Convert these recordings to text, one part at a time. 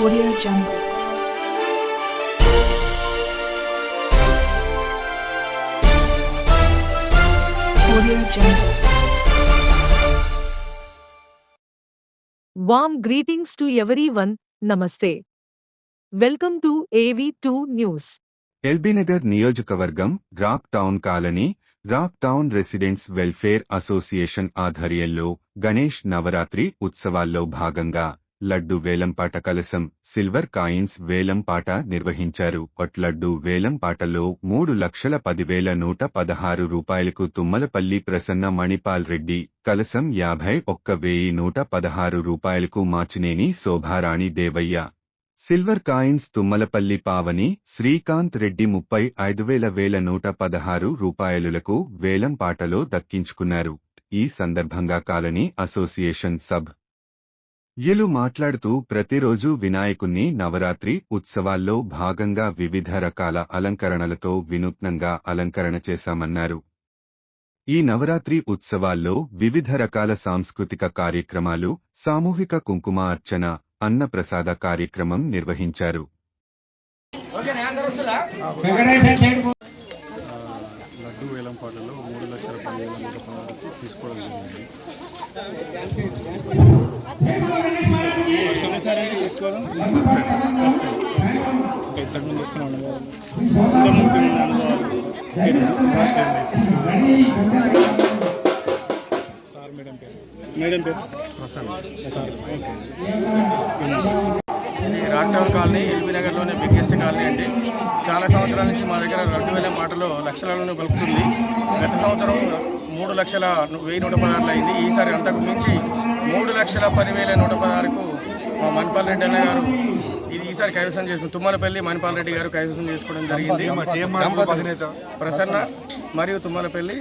Audio Jungle. Audio Jungle. Warm greetings to everyone. Namaste. Welcome to AV2 News. LB Nagar నియోజకవర్గం Rock Town Colony Rock Town Residents Welfare Association ఆధ్వర్యంలో గణేష్ నవరాత్రి ఉత్సవాల్లో భాగంగా లడ్డు వేలంపాట కలసం silver coins వేలంపాట నిర్వహించారు. లడ్డు వేలంపాటలో మూడు లక్షల పదివేల నూట పదహారు రూపాయలకు తుమ్మలపల్లి ప్రసన్న మణిపాల్ రెడ్డి కలసం యాభై ఒక్క వెయ్యి నూట పదహారు రూపాయలకు మాచినేని శోభారాణి దేవయ్య. సిల్వర్ కాయిన్స్ తుమ్మలపల్లి పావని శ్రీకాంత్ రెడ్డి ముప్పై ఐదు వేల వేల నూట పదహారు రూపాయలులకు వేలంపాటలో దక్కించుకున్నారు. ఈ సందర్భంగా కాలనీ అసోసియేషన్ సబ్ యులు మాట్లాడుతూ ప్రతిరోజు వినాయకుణ్ణి నవరాత్రి ఉత్సవాల్లో భాగంగా వివిధ రకాల అలంకరణలతో వినూత్నంగా అలంకరణ చేశామన్నారు. ఈ నవరాత్రి ఉత్సవాల్లో వివిధ రకాల సాంస్కృతిక కార్యక్రమాలు సామూహిక కుంకుమ అర్చన అన్నప్రసాద కార్యక్రమం నిర్వహించారు. లడ్డు వేలంపాటలో మూడు లక్షల పదివేల నూట పదహారు తీసుకోవడం జరిగింది. తీసుకోవడం ఫస్ట్ తీసుకున్న అనుభవాలు అనుభవాలు సార్ మేడం పేరు? మేడం పేరు? Prasanna sir okay. ఇది రాక్టౌన్ కాలనీ ఎల్బీ నగర్లోనే బిగ్గెస్ట్ కాలనీ అండి. చాలా సంవత్సరాల నుంచి మా దగ్గర రెండు వేల మాటలో లక్షలలోనే కలుపుతుంది గత సంవత్సరం మూడు లక్షల వెయ్యి నూట పదహారులు అయింది. ఈసారి అంతకు మించి మూడు లక్షల పదివేల నూట పదహారుకు మా మణిపాల్ రెడ్డి అన్న గారు ఇది ఈసారి కైవసం చేసుకుని తుమ్మలపల్లి మణిపాల్ రెడ్డి గారు కైవసం చేసుకోవడం జరిగింది. ప్రసన్న మరియు తుమ్మలపల్లి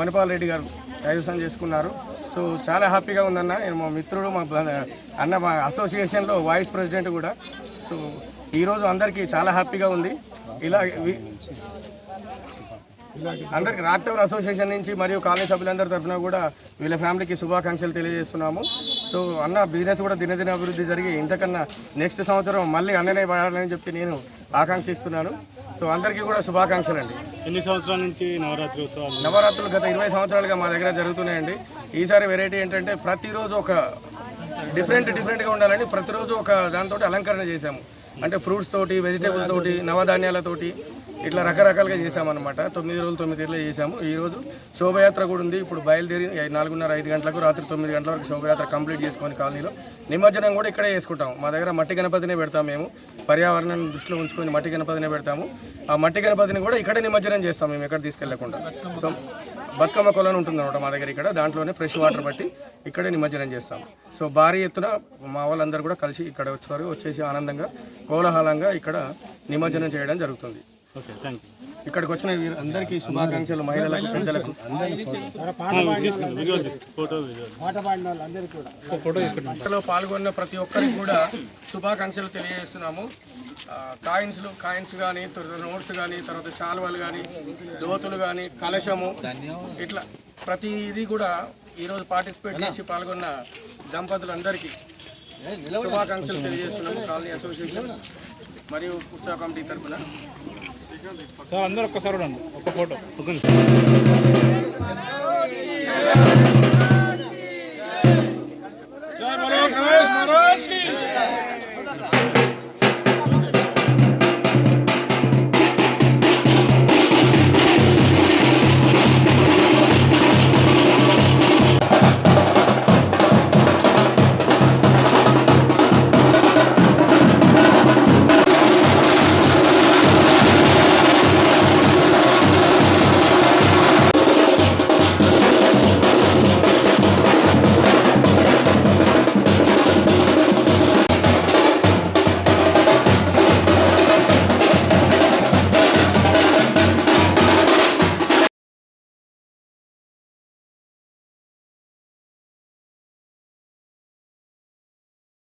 మణిపాల్ రెడ్డి గారు కైవసం చేసుకున్నారు. సో చాలా హ్యాపీగా ఉందన్న. నేను మా మిత్రుడు మా అన్న మా అసోసియేషన్లో వైస్ ప్రెసిడెంట్ కూడా. సో ఈరోజు అందరికీ చాలా హ్యాపీగా ఉంది. ఇలా అందరికి రాక్టవర్ అసోసియేషన్ నుంచి మరియు కాలనీ సభ్యులందరి తరఫున కూడా వీళ్ళ ఫ్యామిలీకి శుభాకాంక్షలు తెలియజేస్తున్నాము. సో అన్న బిజినెస్ కూడా దినదిన అభివృద్ధి జరిగి ఇంతకన్నా నెక్స్ట్ సంవత్సరం మళ్ళీ అన్ననే పడాలని చెప్పి నేను ఆకాంక్షిస్తున్నాను. సో అందరికీ కూడా శుభాకాంక్షలు అండి. ఎన్ని సంవత్సరాల నుంచి నవరాత్రి ఉత్సవాలు? నవరాత్రులు గత ఇరవై సంవత్సరాలుగా మా దగ్గర జరుగుతున్నాయండి. ఈసారి వెరైటీ ఏంటంటే ప్రతిరోజు ఒక డిఫరెంట్ డిఫరెంట్గా ఉండాలని ప్రతిరోజు ఒక దాంతో అలంకరణ చేశాము. అంటే ఫ్రూట్స్ తోటి వెజిటేబుల్ తోటి నవధాన్యాలతోటి ఇట్లా రకరకాలుగా చేసామన్నమాట తొమ్మిది రోజులు తొమ్మిది తీరులో చేసాము ఈరోజు శోభయాత్ర కూడా ఉంది. ఇప్పుడు బయలుదేరి నాలుగున్నర ఐదు గంటలకు రాత్రి తొమ్మిది గంటల వరకు శోభయాత్ర కంప్లీట్ చేసుకొని కాలనీలో నిమజ్జనం కూడా ఇక్కడే చేసుకుంటాం మా దగ్గర మట్టి గణపతినే పెడతాం మేము. పర్యావరణాన్ని దృష్టిలో ఉంచుకొని మట్టి గణపతినే పెడతాము. ఆ మట్టి గణపతిని కూడా ఇక్కడే నిమజ్జనం చేస్తాం మేము ఎక్కడ తీసుకెళ్ళకుండా. సో బతుకమ్మ కొలను ఉంటుంది అనమాట మా దగ్గర ఇక్కడ. దాంట్లోనే ఫ్రెష్ వాటర్ బట్టి ఇక్కడే నిమజ్జనం చేస్తాం సో భారీ ఎత్తున మా వాళ్ళందరూ కూడా కలిసి ఇక్కడ వచ్చారు వచ్చేసి ఆనందంగా కోలాహలంగా ఇక్కడ నిమజ్జనం చేయడం జరుగుతుంది. ఓకే థ్యాంక్ ఇక్కడికి వచ్చిన అందరికీ శుభాకాంక్షలు మహిళలకు పెద్దలకు. యూ తీసుకుంటాం విజువల్ తీసుకుంటాం ఫోటో విజువల్ ఫోటో తీసుకుంటాం లో పాల్గొన్న ప్రతి ఒక్కరికి కూడా శుభాకాంక్షలు తెలియజేస్తున్నాము. కాయిన్స్లు కాయిన్స్ కానీ తర్వాత నోట్స్ కానీ తర్వాత శాల్వాలు కానీ దోతులు కానీ కలశము ఇట్లా ప్రతిదీ కూడా ఈరోజు పార్టిసిపేట్ చేసి పాల్గొన్న దంపతులందరికీ శుభాకాంక్షలు తెలియజేస్తున్నాము కాలనీ అసోసియేషన్ మరియు ఉత్సవ కమిటీ తరఫున సార్ అందరూ ఒక్కసారి ఉండండి ఒక ఫోటో ఒక నిమిషం జై బలో గణేష్ మహారాజ్